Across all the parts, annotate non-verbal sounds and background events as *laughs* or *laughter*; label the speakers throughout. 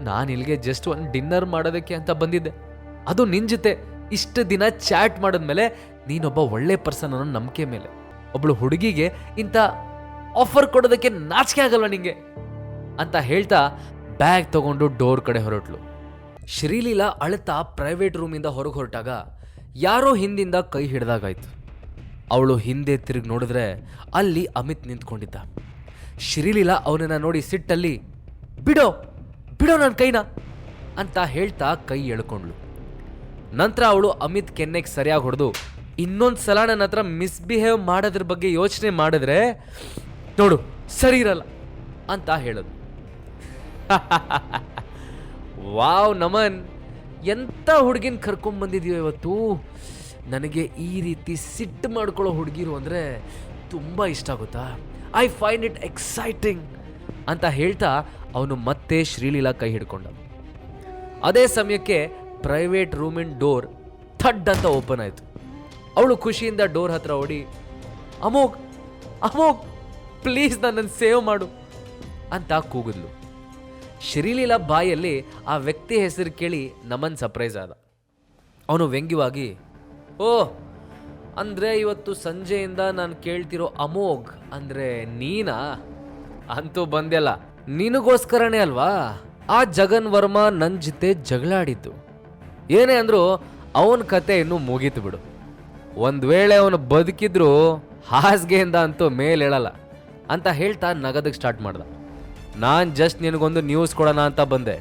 Speaker 1: ನಾನು ಇಲ್ಲಿಗೆ ಜಸ್ಟ್ ಒಂದು ಡಿನ್ನರ್ ಮಾಡೋದಕ್ಕೆ ಅಂತ ಬಂದಿದ್ದೆ. ಅದು ನಿನ್ನ ಜೊತೆ ಇಷ್ಟು ದಿನ ಚಾಟ್ ಮಾಡಿದ್ಮೇಲೆ ನೀನೊಬ್ಬ ಒಳ್ಳೆ ಪರ್ಸನ್ ಅನ್ನೋ ನಂಬಿಕೆ ಮೇಲೆ. ಒಬ್ಬಳು ಹುಡುಗಿಗೆ ಇಂಥ ಆಫರ್ ಕೊಡೋದಕ್ಕೆ ನಾಚಿಕೆ ಆಗಲ್ವ ನಿಂಗೆ? ಅಂತ ಹೇಳ್ತಾ ಬ್ಯಾಗ್ ತಗೊಂಡು ಡೋರ್ ಕಡೆ ಹೊರಟ್ಲು. ಶ್ರೀಲೀಲಾ ಅಳ್ತಾ ಪ್ರೈವೇಟ್ ರೂಮಿಂದ ಹೊರಗೆ ಹೊರಟಾಗ ಯಾರೋ ಹಿಂದಿಂದ ಕೈ ಹಿಡ್ದಾಗಾಯ್ತು. ಅವಳು ಹಿಂದೆ ತಿರುಗಿ ನೋಡಿದ್ರೆ ಅಲ್ಲಿ ಅಮಿತ್ ನಿಂತ್ಕೊಂಡಿದ್ದ. ಶ್ರೀಲೀಲಾ ಅವನನ್ನ ನೋಡಿ ಸಿಟ್ಟಲ್ಲಿ, ಬಿಡೋ! ಬಿಡೋ ನನ್ನ ಕೈನ ಅಂತ ಹೇಳ್ತಾ ಕೈ ಎಳ್ಕೊಂಡ್ಳು. ನಂತರ ಅವಳು ಅಮಿತ್ ಕೆನ್ನೆಗೆ ಸರಿಯಾಗಿ ಹೊಡೆದು, ಇನ್ನೊಂದು ಸಲ ನನ್ನ ಹತ್ರ ಮಿಸ್ಬಿಹೇವ್ ಮಾಡೋದ್ರ ಬಗ್ಗೆ ಯೋಚನೆ ಮಾಡಿದ್ರೆ ನೋಡು, ಸರಿ ಇರಲ್ಲ ಅಂತ ಹೇಳೋದು. *laughs* ವಾವ್ ನಮನ್ ಎಂಥ ಹುಡುಗಿನ ಕರ್ಕೊಂಬಂದಿದೀಯೋ ಇವತ್ತು? ನನಗೆ ಈ ರೀತಿ ಸಿಟ್ಟು ಮಾಡ್ಕೊಳ್ಳೋ ಹುಡುಗಿರು ಅಂದರೆ ತುಂಬ ಇಷ್ಟ ಆಗುತ್ತಾ? ಐ ಫೈಂಡ್ ಇಟ್ ಎಕ್ಸೈಟಿಂಗ್ ಅಂತ ಹೇಳ್ತಾ ಅವನು ಮತ್ತೆ ಶ್ರೀಲೀಲಾ ಕೈ ಹಿಡ್ಕೊಂಡ. ಅದೇ ಸಮಯಕ್ಕೆ ಪ್ರೈವೇಟ್ ರೂಮಿನ ಡೋರ್ ಥಡ್ ಅಂತ ಓಪನ್ ಆಯಿತು. ಅವಳು ಖುಷಿಯಿಂದ ಡೋರ್ ಹತ್ರ ಓಡಿ, ಅಮೋಘ್ ಅಮೋಘ್ ಪ್ಲೀಸ್ ನನ್ನನ್ನು ಸೇವ್ ಮಾಡು ಅಂತ ಕೂಗಿದ್ಲು. ಶ್ರೀಲೀಲಾ ಬಾಯಲ್ಲಿ ಆ ವ್ಯಕ್ತಿ ಹೆಸರು ಕೇಳಿ ನಮನ್ ಸರ್ಪ್ರೈಸ್ ಆದ. ಅವನು ವ್ಯಂಗ್ಯವಾಗಿ, ಓ, ಅಂದರೆ ಇವತ್ತು ಸಂಜೆಯಿಂದ ನಾನು ಕೇಳ್ತಿರೋ ಅಮೋಘ್ ಅಂದರೆ ನೀನಾ? ಅಂತೂ ಬಂದೆಲ್ಲ ನಿನಗೋಸ್ಕರನೇ ಅಲ್ವಾ? ಆ ಜಗನ್ ವರ್ಮ ನನ್ನ ಜೊತೆ ಜಗಳಾಡಿದ್ದು. ಏನೇ ಅಂದರೂ ಅವನ ಕತೆ ಇನ್ನೂ ಮುಗೀತು ಬಿಡು. ಒಂದು ವೇಳೆ ಅವನು ಬದುಕಿದ್ರು ಹಾಸಿಗೆಯಿಂದ ಅಂತೂ ಮೇಲೇಳಲ್ಲ ಅಂತ ಹೇಳ್ತಾ ನಗದಕ್ಕೆ ಸ್ಟಾರ್ಟ್ ಮಾಡ್ದ. ನಾನು ಜಸ್ಟ್ ನಿನಗೊಂದು ನ್ಯೂಸ್ ಕೊಡೋಣ ಅಂತ ಬಂದೆ.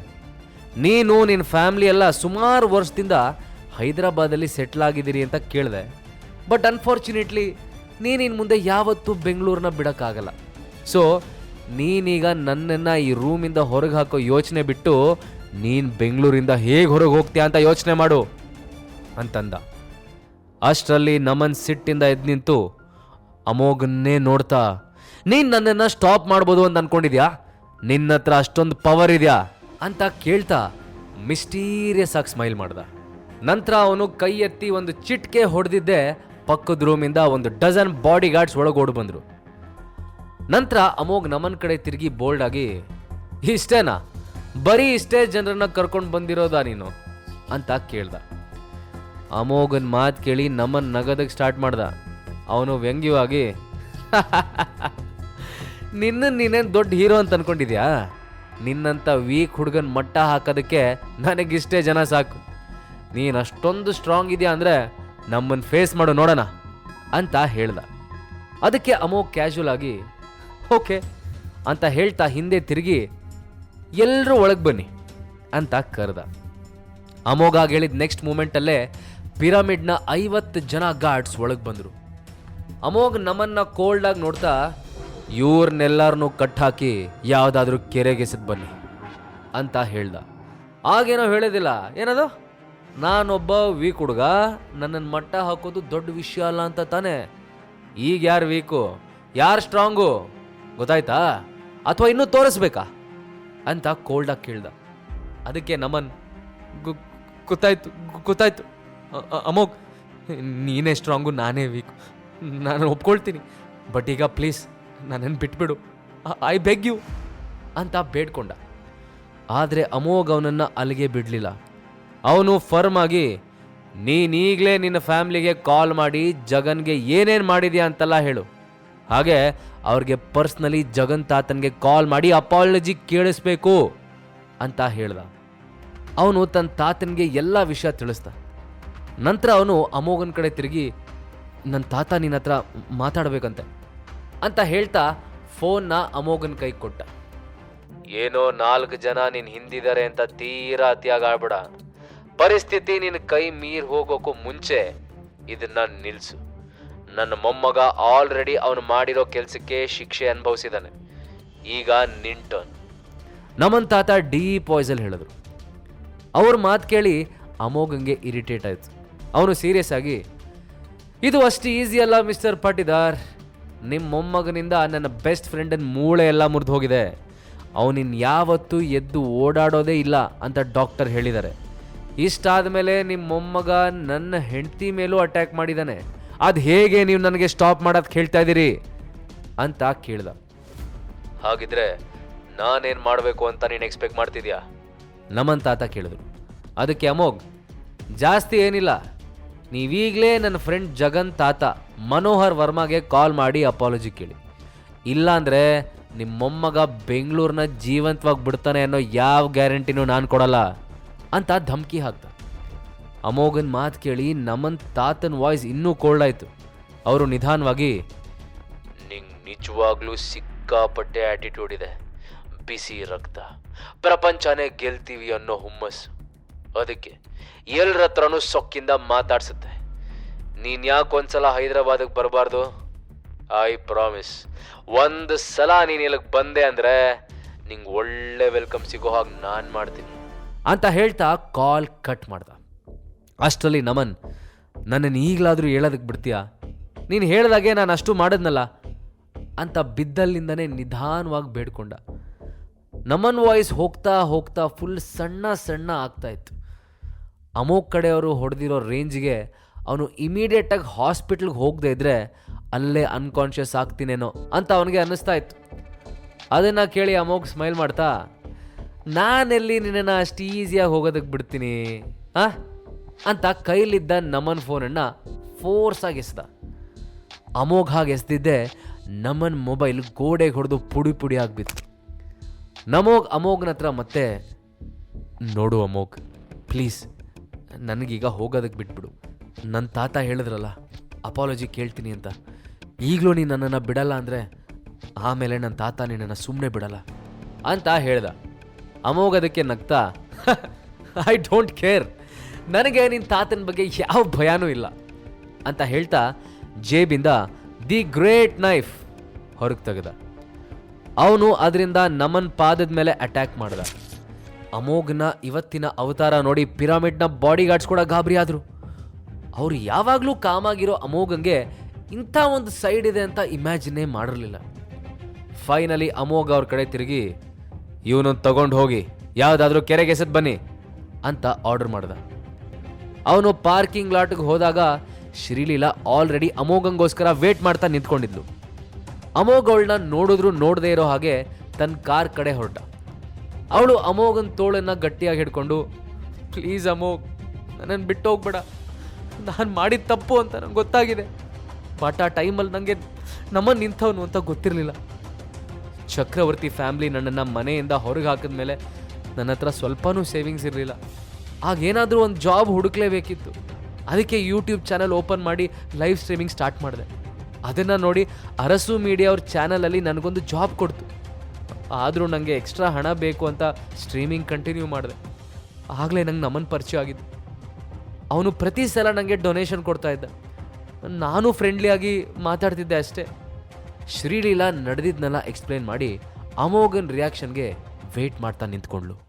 Speaker 1: ನೀನು ನಿನ್ನ ಫ್ಯಾಮ್ಲಿ ಎಲ್ಲ ಸುಮಾರು ವರ್ಷದಿಂದ ಹೈದರಾಬಾದಲ್ಲಿ ಸೆಟ್ಲ್ ಆಗಿದ್ದೀರಿ ಅಂತ ಕೇಳಿದೆ. ಬಟ್ ಅನ್ಫಾರ್ಚುನೇಟ್ಲಿ ನೀನು ಇನ್ನು ಮುಂದೆ ಯಾವತ್ತೂ ಬೆಂಗಳೂರನ್ನ ಬಿಡೋಕ್ಕಾಗಲ್ಲ. ಸೊ ನೀನೀಗ ನನ್ನನ್ನು ಈ ರೂಮಿಂದ ಹೊರಗೆ ಹಾಕೋ ಯೋಚನೆ ಬಿಟ್ಟು ನೀನು ಬೆಂಗಳೂರಿಂದ ಹೇಗೆ ಹೊರಗೆ ಹೋಗ್ತೀಯ ಅಂತ ಯೋಚನೆ ಮಾಡು ಅಂತಂದ. ಅಷ್ಟರಲ್ಲಿ ನಮನ್ ಸಿಟ್ಟಿಂದ ಎದ್ದು ನಿಂತು, ಅಮೋಘನ್ನೇ ನೋಡ್ತಾ, ನೀನು ನನ್ನನ್ನು ಸ್ಟಾಪ್ ಮಾಡ್ಬೋದು ಅಂತ ಅನ್ಕೊಂಡಿದ್ಯಾ? ನಿನ್ನ ಹತ್ರ ಅಷ್ಟೊಂದು ಪವರ್ ಇದೆಯಾ? ಅಂತ ಕೇಳ್ತಾ ಮಿಸ್ಟೀರಿಯಸ್ ಆಗಿ ಸ್ಮೈಲ್ ಮಾಡ್ದ. ನಂತರ ಅವನು ಕೈ ಎತ್ತಿ ಒಂದು ಚಿಟ್ಕೆ ಹೊಡೆದಿದ್ದೆ ಪಕ್ಕದ ರೂಮಿಂದ ಒಂದು ಡಜನ್ ಬಾಡಿ ಗಾರ್ಡ್ಸ್ ಒಳಗೆ ಓಡಿ ಬಂದ್ರು. ನಂತರ ಅಮೋಘ್ ನಮನ್ ಕಡೆ ತಿರುಗಿ ಬೋಲ್ಡ್ ಆಗಿ, ಇಷ್ಟೇನಾ? ಬರೀ ಇಷ್ಟೇ ಜನರನ್ನ ಕರ್ಕೊಂಡು ಬಂದಿರೋದಾ ನೀನು? ಅಂತ ಕೇಳ್ದ. ಅಮೋಘನ್ ಮಾತು ಕೇಳಿ ನಮನ್ ನಗದಕ್ಕೆ ಸ್ಟಾರ್ಟ್ ಮಾಡ್ದ. ಅವನು ವ್ಯಂಗ್ಯವಾಗಿ ನಿನ್ನ ನೀನೇನು ದೊಡ್ಡ ಹೀರೋ ಅಂತ ಅನ್ಕೊಂಡಿದ್ಯಾ? ನಿನ್ನಂಥ ವೀಕ್ ಹುಡುಗನ ಮಟ್ಟ ಹಾಕೋದಕ್ಕೆ ನನಗಿಷ್ಟೇ ಜನ ಸಾಕು. ನೀನು ಅಷ್ಟೊಂದು ಸ್ಟ್ರಾಂಗ್ ಇದೆಯಾ ಅಂದರೆ ನಮ್ಮನ್ನು ಫೇಸ್ ಮಾಡು ನೋಡೋಣ, ಅಂತ ಹೇಳ್ದ. ಅದಕ್ಕೆ ಅಮೋಘ್ ಕ್ಯಾಶುವಲ್ ಆಗಿ ಓಕೆ ಅಂತ ಹೇಳ್ತಾ ಹಿಂದೆ ತಿರುಗಿ ಎಲ್ಲರೂ ಒಳಗೆ ಬನ್ನಿ ಅಂತ ಕರೆದ. ಅಮೋಘ ಹೇಳಿದ ನೆಕ್ಸ್ಟ್ ಮೂಮೆಂಟಲ್ಲೇ ಪಿರಮಿಡ್ನ ಐವತ್ತು ಜನ ಗಾರ್ಡ್ಸ್ ಒಳಗೆ ಬಂದರು. ಅಮೋಘ್ ನಮ್ಮನ್ನು ಕೋಲ್ಡಾಗಿ ನೋಡ್ತಾ ಇವ್ರನ್ನೆಲ್ಲರನ್ನೂ ಕಟ್ಟಾಕಿ ಯಾವುದಾದ್ರೂ ಕೆರೆಗೆಸದ್ ಬನ್ನಿ ಅಂತ ಹೇಳ್ದ. ಆಗೇನೋ ಹೇಳೋದಿಲ್ಲ. ಏನದು? ನಾನೊಬ್ಬ ವೀಕ್ ಹುಡುಗ ನನ್ನನ್ನು ಮಟ್ಟ ಹಾಕೋದು ದೊಡ್ಡ ವಿಷಯ ಅಲ್ಲ ಅಂತ ತಾನೆ. ಈಗ ಯಾರು ವೀಕು ಯಾರು ಸ್ಟ್ರಾಂಗು ಗೊತ್ತಾಯ್ತಾ? ಅಥವಾ ಇನ್ನೂ ತೋರಿಸ್ಬೇಕಾ? ಅಂತ ಕೋಲ್ಡಾಗಿ ಕೇಳ್ದ. ಅದಕ್ಕೆ ನಮನ್ ಗೊತ್ತಾಯ್ತು ಗೊತ್ತಾಯ್ತು. ಅಮೋಗ್ ನೀನೇ ಸ್ಟ್ರಾಂಗು, ನಾನೇ ವೀಕ್. ನಾನು ಒಪ್ಕೊಳ್ತೀನಿ. ಬಟ್ ಈಗ ಪ್ಲೀಸ್ ನನ್ನನ್ನು ಬಿಟ್ಬಿಡು. I beg you. ಅಂತ ಬೇಡ್ಕೊಂಡ. ಆದರೆ ಅಮೋಘ್ ಅವನನ್ನು ಅಲ್ಲಿಗೆ ಬಿಡಲಿಲ್ಲ. ಅವನು ಫರ್ಮ್ ಆಗಿ, ನೀನೀಗಲೇ ನಿನ್ನ ಫ್ಯಾಮ್ಲಿಗೆ ಕಾಲ್ ಮಾಡಿ ಜಗನ್ಗೆ ಏನೇನು ಮಾಡಿದ್ಯಾ ಅಂತೆಲ್ಲ ಹೇಳು. ಹಾಗೆ ಅವ್ರಿಗೆ ಪರ್ಸ್ನಲಿ ಜಗನ್ ತಾತನಿಗೆ ಕಾಲ್ ಮಾಡಿ ಅಪಾಲಜಿ ಕೇಳಿಸ್ಬೇಕು ಅಂತ ಹೇಳ್ದ. ಅವನು ತನ್ನ ತಾತನಿಗೆ ಎಲ್ಲ ವಿಷಯ ತಿಳಿಸ್ದ. ನಂತರ ಅವನು ಅಮೋಘನ್ ಕಡೆ ತಿರುಗಿ ನನ್ನ ತಾತ ನಿನ್ನ ಹತ್ರ ಮಾತಾಡಬೇಕಂತೆ ಅಂತ ಹೇಳ್ತಾ ಫೋನ್ನ ಅಮೋಘನ್ ಕೈ ಕೊಟ್ಟ. ಏನೋ ನಾಲ್ಕು ಜನ ನಿನ್ ಹಿಂದಿದ್ದಾರೆ ಅಂತ ತೀರಾ ಅತಿಯಾಗ ಪರಿಸ್ಥಿತಿ ನಿನ್ನ ಕೈ ಮೀರ್ ಹೋಗೋಕು ಮುಂಚೆ ಇದನ್ನ ನಿಲ್ಸು. ನನ್ನ ಮೊಮ್ಮಗ ಆಲ್ರೆಡಿ ಅವನು ಮಾಡಿರೋ ಕೆಲಸಕ್ಕೆ ಶಿಕ್ಷೆ ಅನುಭವಿಸಿದ್ದಾನೆ ಈಗ ನಿನ್ ಟರ್ನ್ ತಾತ ಡೀಪ್ ವಾಯ್ಸಲ್ಲಿ ಹೇಳಿದ್ರು. ಅವ್ರ ಮಾತು ಕೇಳಿ ಅಮೋಘಂಗೆ ಇರಿಟೇಟ್ ಆಯಿತು. ಅವನು ಸೀರಿಯಸ್ ಆಗಿ, ಇದು ಅಷ್ಟು ಈಸಿ ಅಲ್ಲ ಮಿಸ್ಟರ್ ಪಾಟಿದಾರ್. ನಿಮ್ಮ ಮೊಮ್ಮಗನಿಂದ ನನ್ನ ಬೆಸ್ಟ್ ಫ್ರೆಂಡನ್ ಮೂಳೆ ಎಲ್ಲ ಮುರಿದು ಹೋಗಿದೆ. ಅವನಿನ್ ಯಾವತ್ತೂ ಎದ್ದು ಓಡಾಡೋದೇ ಇಲ್ಲ ಅಂತ ಡಾಕ್ಟರ್ ಹೇಳಿದ್ದಾರೆ. ಇಷ್ಟಾದ ಮೇಲೆ ನಿಮ್ಮ ಮೊಮ್ಮಗ ನನ್ನ ಹೆಂಡತಿ ಮೇಲೂ ಅಟ್ಯಾಕ್ ಮಾಡಿದ್ದಾನೆ ಅದು ಹೇಗೆ ನೀವು ನನಗೆ ಸ್ಟಾಪ್ ಮಾಡೋದು ಕೇಳ್ತಾ ಇದ್ದೀರಿ? ಅಂತ ಕೇಳ್ದ. ಹಾಗಿದ್ರೆ ನಾನೇನು ಮಾಡಬೇಕು ಅಂತ ನೀನು ಎಕ್ಸ್ಪೆಕ್ಟ್ ಮಾಡ್ತಿದ್ಯಾ? ನಮ್ಮಂತ ತಾತ ಕೇಳಿದ್ರು. ಅದಕ್ಕೆ ಅಮೋಘ್ ಜಾಸ್ತಿ ಏನಿಲ್ಲ. ನೀವೀಗಲೇ ನನ್ನ ಫ್ರೆಂಡ್ ಜಗನ್ ತಾತ ಮನೋಹರ್ ವರ್ಮಾಗೆ ಕಾಲ್ ಮಾಡಿ ಅಪಾಲಜಿ ಕೇಳಿ. ಇಲ್ಲಾಂದರೆ ನಿಮ್ಮ ಮೊಮ್ಮಗ ಬೆಂಗಳೂರನ್ನ ಜೀವಂತವಾಗಿ ಬಿಡ್ತಾನೆ ಅನ್ನೋ ಯಾವ ಗ್ಯಾರಂಟಿನೂ ನಾನು ಕೊಡಲ್ಲ ಅಂತ ಧಮಕಿ ಹಾಕ್ದ. ಅಮೋಘನ್ ಮಾತು ಕೇಳಿ ನಮನ್ ತಾತನ ವಾಯ್ಸ್ ಇನ್ನೂ ಕೋಲ್ಡ್ ಆಯಿತು. ಅವರು ನಿಧಾನವಾಗಿ, ನಿಂಗೆ ನಿಜವಾಗ್ಲೂ ಸಿಕ್ಕಾಪಟ್ಟೆ ಆಟಿಟ್ಯೂಡ್ ಇದೆ. ಬಿಸಿ ರಕ್ತ, ಪ್ರಪಂಚನೇ ಗೆಲ್ತೀವಿ ಅನ್ನೋ ಹುಮ್ಮಸ್ಸು. ಅದಕ್ಕೆ ಎಲ್ರ ಹತ್ರನೂ ಸೊಕ್ಕಿಂದ ಮಾತಾಡ್ಸುತ್ತೆ. ನೀನು ಯಾಕೆ ಒಂದ್ಸಲ ಹೈದರಾಬಾದಿಗೆ ಬರಬಾರ್ದು? I promise. ಒಂದು ಸಲ ನೀನು ಇಲ್ಲಿಗೆ ಬಂದೆ ಅಂದರೆ ನಿಂಗೆ ಒಳ್ಳೆ ವೆಲ್ಕಮ್ ಸಿಗೋ ಹಾಗೆ ನಾನು ಮಾಡ್ತೀನಿ. ಅಂತ ಹೇಳ್ತಾ ಕಾಲ್ ಕಟ್ ಮಾಡ್ದ. ಅಷ್ಟರಲ್ಲಿ ನಮನ್, ನನ್ನನ್ನು ಈಗಲಾದರೂ ಹೇಳೋದಕ್ಕೆ ಬಿಡ್ತೀಯಾ? ನೀನು ಹೇಳ್ದಾಗೆ ನಾನು ಅಷ್ಟು ಮಾಡಿದ್ನಲ್ಲ? ಅಂತ ಬಿದ್ದಲ್ಲಿಂದನೇ ನಿಧಾನವಾಗಿ ಬೇಡ್ಕೊಂಡ. ನಮನ್ ವಾಯ್ಸ್ ಹೋಗ್ತಾ ಹೋಗ್ತಾ ಫುಲ್ ಸಣ್ಣ ಸಣ್ಣ ಆಗ್ತಾ ಇತ್ತು. ಅಮೋಕ್ ಕಡೆಯವರು ಹೊಡೆದಿರೋ ರೇಂಜ್ಗೆ ಅವನು ಇಮಿಡಿಯೇಟಾಗಿ ಹಾಸ್ಪಿಟ್ಲ್ಗೆ ಹೋಗದೆ ಇದ್ರೆ ಅಲ್ಲೇ ಅನ್ಕಾನ್ಷಿಯಸ್ ಆಗ್ತೀನೇನೋ ಅಂತ ಅವನಿಗೆ ಅನ್ನಿಸ್ತಾ ಇತ್ತು. ಅದನ್ನು ಕೇಳಿ ಅಮೋಕ್ ಸ್ಮೈಲ್ ಮಾಡ್ತಾ, ನಾನೆಲ್ಲಿ ನಿನ್ನನ್ನು ಅಷ್ಟು ಈಸಿಯಾಗಿ ಹೋಗೋದಕ್ಕೆ ಬಿಡ್ತೀನಿ? ಆ? ಅಂತ ಕೈಲಿದ್ದ ನಮನ್ ಫೋನನ್ನು ಫೋರ್ಸಾಗಿ ಎಸ್ದ. ಅಮೋಘ್ ಹಾಗೆ ಎಸ್ದಿದ್ದೆ, ನಮನ್ ಮೊಬೈಲ್ ಗೋಡೆಗೆ ಹೊಡೆದು ಪುಡಿ ಪುಡಿ ಆಗಿಬಿತ್ತು. ನಮೋಗ್, ಅಮೋಘ್ನ ಹತ್ರ ಮತ್ತೆ, ನೋಡು ಅಮೋಘ್ ಪ್ಲೀಸ್ ನನಗೀಗ ಹೋಗೋದಕ್ಕೆ ಬಿಟ್ಬಿಡು. ನನ್ನ ತಾತ ಹೇಳಿದ್ರಲ್ಲ ಅಪಾಲಜಿ ಕೇಳ್ತೀನಿ ಅಂತ. ಈಗಲೂ ನೀನು ನನ್ನನ್ನು ಬಿಡಲ್ಲ ಅಂದರೆ, ಆಮೇಲೆ ನನ್ನ ತಾತ ನಿನ್ನನ್ನು ಸುಮ್ಮನೆ ಬಿಡಲ್ಲ, ಅಂತ ಹೇಳ್ದ. ಅಮೋಘದಕ್ಕೆ ನಗ್ತಾ ಐ ಡೋಂಟ್ ಕೇರ್ ನನಗೆ ನಿನ್ನ ತಾತನ ಬಗ್ಗೆ ಯಾವ ಭಯನೂ ಇಲ್ಲ ಅಂತ ಹೇಳ್ತಾ ಜೇಬಿಂದ ದಿ ಗ್ರೇಟ್ ನೈಫ್ ಹೊರಗೆ ತೆಗೆದ. ಅವನು ಅದರಿಂದ ನಮನ್ ಪಾದದ ಮೇಲೆ ಅಟ್ಯಾಕ್ ಮಾಡ್ದ. ಅಮೋಘ್ನ ಇವತ್ತಿನ ಅವತಾರ ನೋಡಿ ಪಿರಾಮಿಡ್ನ ಬಾಡಿ ಗಾರ್ಡ್ಸ್ ಕೂಡ ಗಾಬರಿ ಆದರು. ಅವ್ರು ಯಾವಾಗಲೂ ಕಾಮಾಗಿರೋ ಅಮೋಘಂಗೆ ಇಂಥ ಒಂದು ಸೈಡ್ ಇದೆ ಅಂತ ಇಮ್ಯಾಜಿನೇ ಮಾಡಿರಲಿಲ್ಲ. ಫೈನಲಿ ಅಮೋಘ ಅವ್ರ ಕಡೆ ತಿರುಗಿ ಇವನು ತಗೊಂಡು ಹೋಗಿ, ಯಾವುದಾದ್ರೂ ಕೆರೆಗೆಸೆದು ಬನ್ನಿ ಅಂತ ಆರ್ಡರ್ ಮಾಡ್ದ. ಅವನು ಪಾರ್ಕಿಂಗ್ ಲಾಟ್ಗೆ ಹೋದಾಗ ಶ್ರೀಲೀಲಾ ಆಲ್ರೆಡಿ ಅಮೋಘಂಗೋಸ್ಕರ ವೇಟ್ ಮಾಡ್ತಾ ನಿಂತ್ಕೊಂಡಿದ್ಲು. ಅಮೋಘ್ ಅವಳನ್ನ ನೋಡಿದ್ರು ನೋಡದೇ ಇರೋ ಹಾಗೆ ತನ್ನ ಕಾರ್ ಕಡೆ ಹೊರಟ. ಅವಳು ಅಮೋಘನ ತೋಳನ್ನ ಗಟ್ಟಿಯಾಗಿ ಹಿಡ್ಕೊಂಡು ಪ್ಲೀಸ್ ಅಮೋಘ್ ನನ್ನನ್ನು ಬಿಟ್ಟು ಹೋಗ್ಬೇಡ ನಾನು ಮಾಡಿದ ತಪ್ಪು ಅಂತ ನಂಗೆ ಗೊತ್ತಾಗಿದೆ. ಬಟ್ ಆ ಟೈಮಲ್ಲಿ ನನಗೆ ನಮ್ಮ ನಿಂತವನು ಅಂತ ಗೊತ್ತಿರಲಿಲ್ಲ. ಚಕ್ರವರ್ತಿ ಫ್ಯಾಮ್ಲಿ ನನ್ನನ್ನು ಮನೆಯಿಂದ ಹೊರಗೆ ಹಾಕಿದ್ಮೇಲೆ ನನ್ನ ಹತ್ರ ಸ್ವಲ್ಪನೂ ಸೇವಿಂಗ್ಸ್ ಇರಲಿಲ್ಲ. ಆಗೇನಾದರೂ ಒಂದು ಜಾಬ್ ಹುಡುಕಲೇಬೇಕಿತ್ತು. ಅದಕ್ಕೆ ಯೂಟ್ಯೂಬ್ ಚಾನಲ್ ಓಪನ್ ಮಾಡಿ ಲೈವ್ ಸ್ಟ್ರೀಮಿಂಗ್ ಸ್ಟಾರ್ಟ್ ಮಾಡಿದೆ. ಅದನ್ನು ನೋಡಿ ಅರಸು ಮೀಡಿಯಾ ಅವ್ರ ಚಾನಲಲ್ಲಿ ನನಗೊಂದು ಜಾಬ್ ಕೊಡ್ತು. ಆದರೂ ನನಗೆ ಎಕ್ಸ್ಟ್ರಾ ಹಣ ಬೇಕು ಅಂತ ಸ್ಟ್ರೀಮಿಂಗ್ ಕಂಟಿನ್ಯೂ ಮಾಡಿದೆ. ಆಗಲೇ ನಂಗೆ ನಮ್ಮನ್ನು ಪರಿಚಯ ಆಗಿದ್ದು. ಅವನು ಪ್ರತಿ ಸಲ ನನಗೆ ಡೊನೇಷನ್ ಕೊಡ್ತಾ ಇದ್ದ. ನಾನು ಫ್ರೆಂಡ್ಲಿಯಾಗಿ ಮಾತಾಡ್ತಿದ್ದೆ ಅಷ್ಟೇ. ಶ್ರೀಲೀಲಾ ನಡೆದಿದ್ದನ್ನೆಲ್ಲ ಎಕ್ಸ್ಪ್ಲೇನ್ ಮಾಡಿ ಅಮೋಘನ್ ರಿಯಾಕ್ಷನ್ಗೆ ವೇಟ್ ಮಾಡ್ತಾ ನಿಂತ್ಕೊಂಡ್ಲು